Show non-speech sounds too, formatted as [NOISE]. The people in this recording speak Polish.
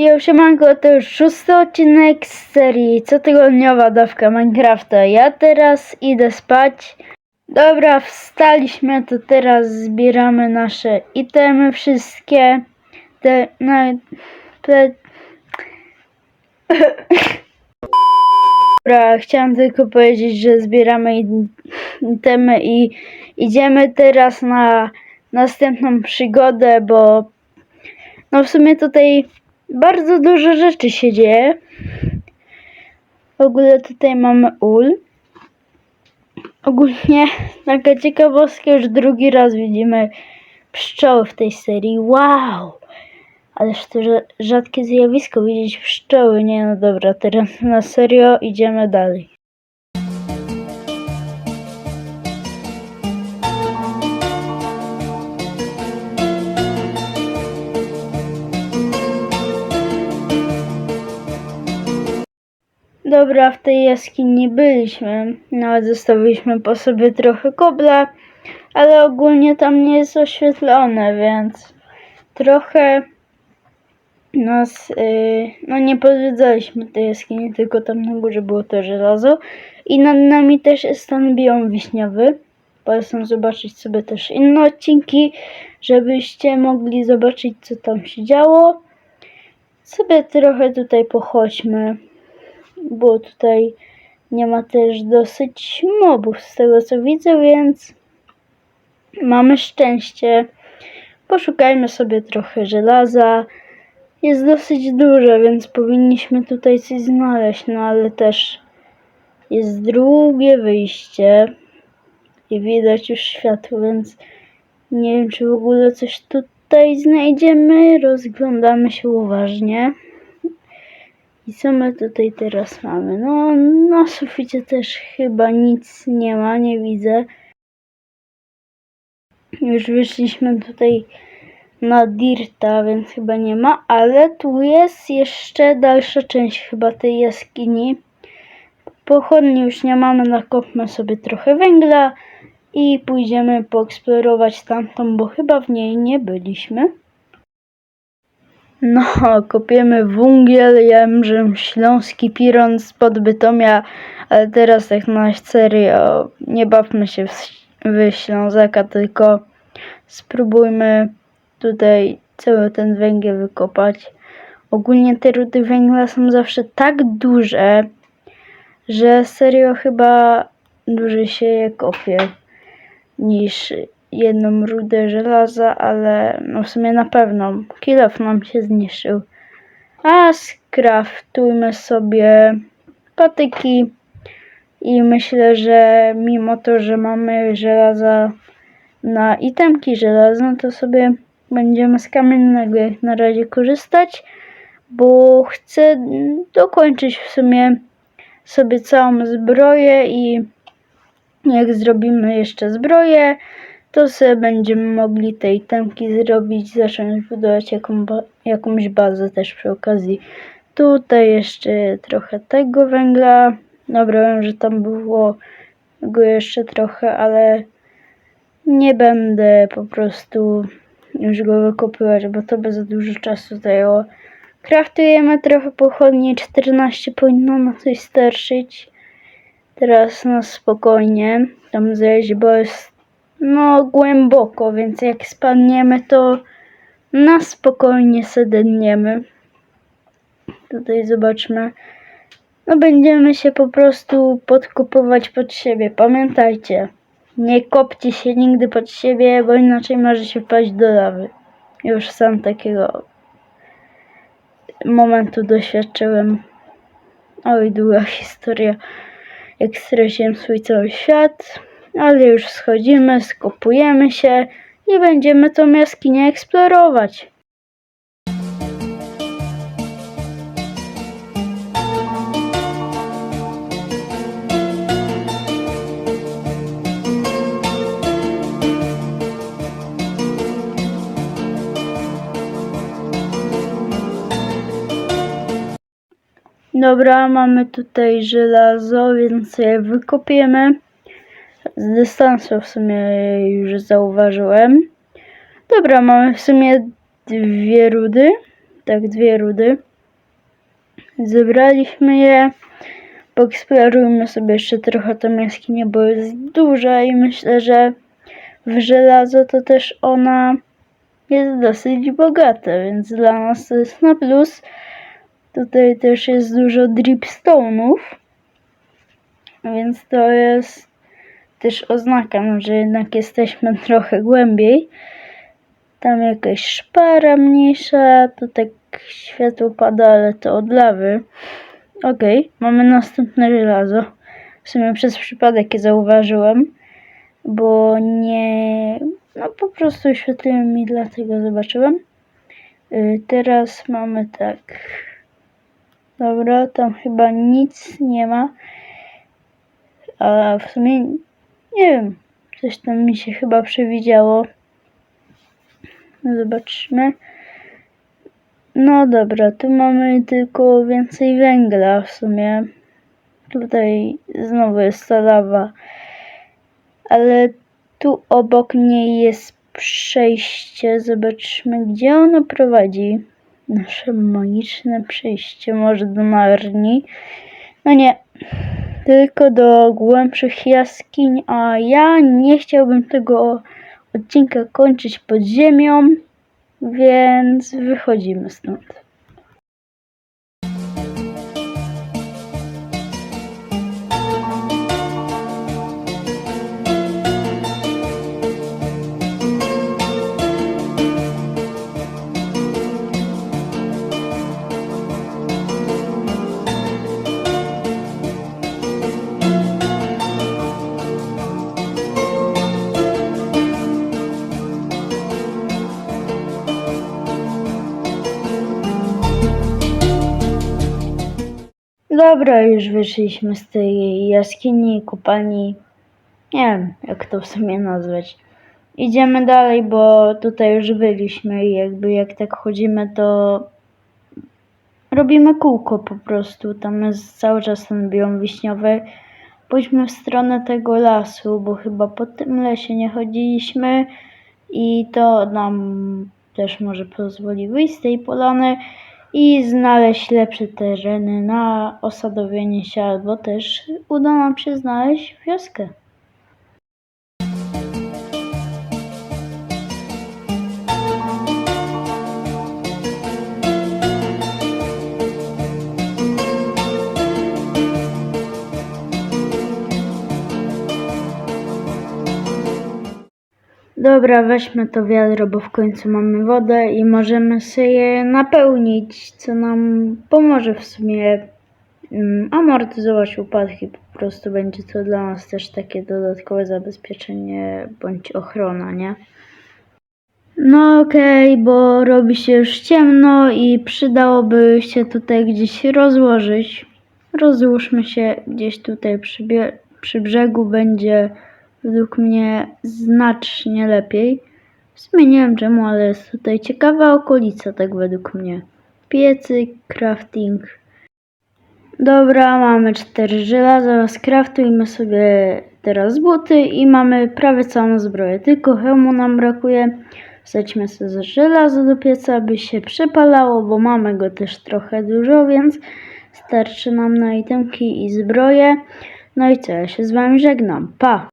Jo, siemanko, to już szósty odcinek z serii cotygodniowa dawka Minecrafta. Ja teraz idę spać. Dobra, wstaliśmy, to teraz zbieramy nasze itemy wszystkie. Te, no, te... Dobra, chciałam tylko powiedzieć, że zbieramy itemy i idziemy teraz na następną przygodę, bo no w sumie tutaj bardzo dużo rzeczy się dzieje. W ogóle tutaj mamy ul. Ogólnie [LAUGHS] taka ciekawostka, już drugi raz widzimy pszczoły w tej serii. Wow! Ależ to rza- rzadkie zjawisko widzieć pszczoły. Nie no dobra, teraz na serio idziemy dalej. Dobra, w tej jaskini byliśmy. Nawet zostawiliśmy po sobie trochę kobla, ale ogólnie tam nie jest oświetlone, więc trochę nas, yy, no nie podwiedzaliśmy tej jaskini, tylko tam na górze było to żelazo. I nad nami też jest ten biom wiśniowy. Polecam zobaczyć sobie też inne odcinki, żebyście mogli zobaczyć, co tam się działo. Sobie trochę tutaj pochodźmy bo tutaj nie ma też dosyć mobów z tego co widzę, więc mamy szczęście. Poszukajmy sobie trochę żelaza. Jest dosyć duże, więc powinniśmy tutaj coś znaleźć, no ale też jest drugie wyjście i widać już światło, więc nie wiem, czy w ogóle coś tutaj znajdziemy. Rozglądamy się uważnie. I co my tutaj teraz mamy? No, na suficie też chyba nic nie ma, nie widzę. Już wyszliśmy tutaj na Dirta, więc chyba nie ma, ale tu jest jeszcze dalsza część chyba tej jaskini. Pochodni już nie mamy, nakopmy sobie trochę węgla i pójdziemy poeksplorować tamtą, bo chyba w niej nie byliśmy. No, kopiemy węgiel, jębrzym śląski piron spod Bytomia, ale teraz tak na serio, nie bawmy się w, w Ślązaka, tylko spróbujmy tutaj cały ten węgiel wykopać. Ogólnie te rudy węgla są zawsze tak duże, że serio chyba dłużej się je kopie niż jedną rudę żelaza, ale no w sumie na pewno kilof nam się zniszczył. A skraftujmy sobie patyki i myślę, że mimo to, że mamy żelaza na itemki żelazne, to sobie będziemy z kamiennego jak na razie korzystać, bo chcę dokończyć w sumie sobie całą zbroję i jak zrobimy jeszcze zbroję, to sobie będziemy mogli te itemki zrobić, zacząć budować jaką, jakąś bazę też przy okazji. Tutaj jeszcze trochę tego węgla. Dobra, wiem, że tam było go jeszcze trochę, ale nie będę po prostu już go wykopywać, bo to by za dużo czasu zajęło. Kraftujemy trochę pochodni, 14 powinno na coś starczyć. Teraz na spokojnie tam zejść, bo jest no głęboko, więc jak spadniemy, to na spokojnie sedniemy. Tutaj zobaczmy. No będziemy się po prostu podkupować pod siebie. Pamiętajcie, nie kopcie się nigdy pod siebie, bo inaczej może się wpaść do lawy. Już sam takiego momentu doświadczyłem. Oj, długa historia, jak straciłem swój cały świat. Ale już schodzimy, skopujemy się i będziemy tą jaskinię eksplorować. Dobra, mamy tutaj żelazo, więc je wykopiemy. Z dystansu w sumie już zauważyłem. Dobra, mamy w sumie dwie rudy. Tak, dwie rudy. zebraliśmy je. Poeksplorujmy sobie jeszcze trochę tą jaskinię, bo jest duża i myślę, że w żelazo to też ona jest dosyć bogata, więc dla nas to jest na plus. Tutaj też jest dużo dripstone'ów, więc to jest też oznaka, no, że jednak jesteśmy [LAUGHS] trochę głębiej. Tam jakaś szpara mniejsza, tu tak światło pada, ale to od lawy. Okej, mamy następne żelazo. W sumie przez przypadek je zauważyłem, bo nie... No po prostu oświetliłem mi, dlatego zobaczyłem. Y, teraz mamy tak... Dobra, tam chyba nic nie ma. A w sumie nie wiem, coś tam mi się chyba przewidziało. Zobaczmy. No dobra, tu mamy tylko więcej węgla w sumie. Tutaj znowu jest ta lawa. Ale tu obok niej jest przejście. Zobaczmy, gdzie ono prowadzi. Nasze magiczne przejście. Może do Narni. No nie. Tylko do głębszych jaskiń. A ja nie chciałbym tego odcinka kończyć pod ziemią. Więc wychodzimy stąd. Dobra, już wyszliśmy z tej jaskini, kopalni. Nie wiem, jak to w sumie nazwać. Idziemy dalej, bo tutaj już byliśmy i jakby jak tak chodzimy, to robimy kółko po prostu. Tam jest cały czas ten biom wiśniowy. Pójdźmy w stronę tego lasu, bo chyba po tym lesie nie chodziliśmy i to nam też może pozwoli wyjść z tej polany i znaleźć lepsze tereny na osadowienie się, albo też uda nam się znaleźć wioskę. Dobra, weźmy to wiadro, bo w końcu mamy wodę i możemy sobie je napełnić, co nam pomoże w sumie mm, amortyzować upadki. Po prostu będzie to dla nas też takie dodatkowe zabezpieczenie bądź ochrona, nie? No okej, bo robi się już ciemno i przydałoby się tutaj gdzieś rozłożyć. Rozłóżmy się gdzieś tutaj przy, przy brzegu, będzie według mnie znacznie lepiej. W sumie nie wiem czemu, ale jest tutaj ciekawa okolica, tak według mnie. Piecyk, crafting. Dobra, mamy cztery żelaza, skraftujmy sobie teraz buty i mamy prawie całą zbroję, tylko hełmu nam brakuje. Wsadźmy sobie żelazo do pieca, aby się przepalało, bo mamy go też trochę dużo, więc starczy nam na itemki i zbroję. No i co, ja się z wami żegnam. Pa!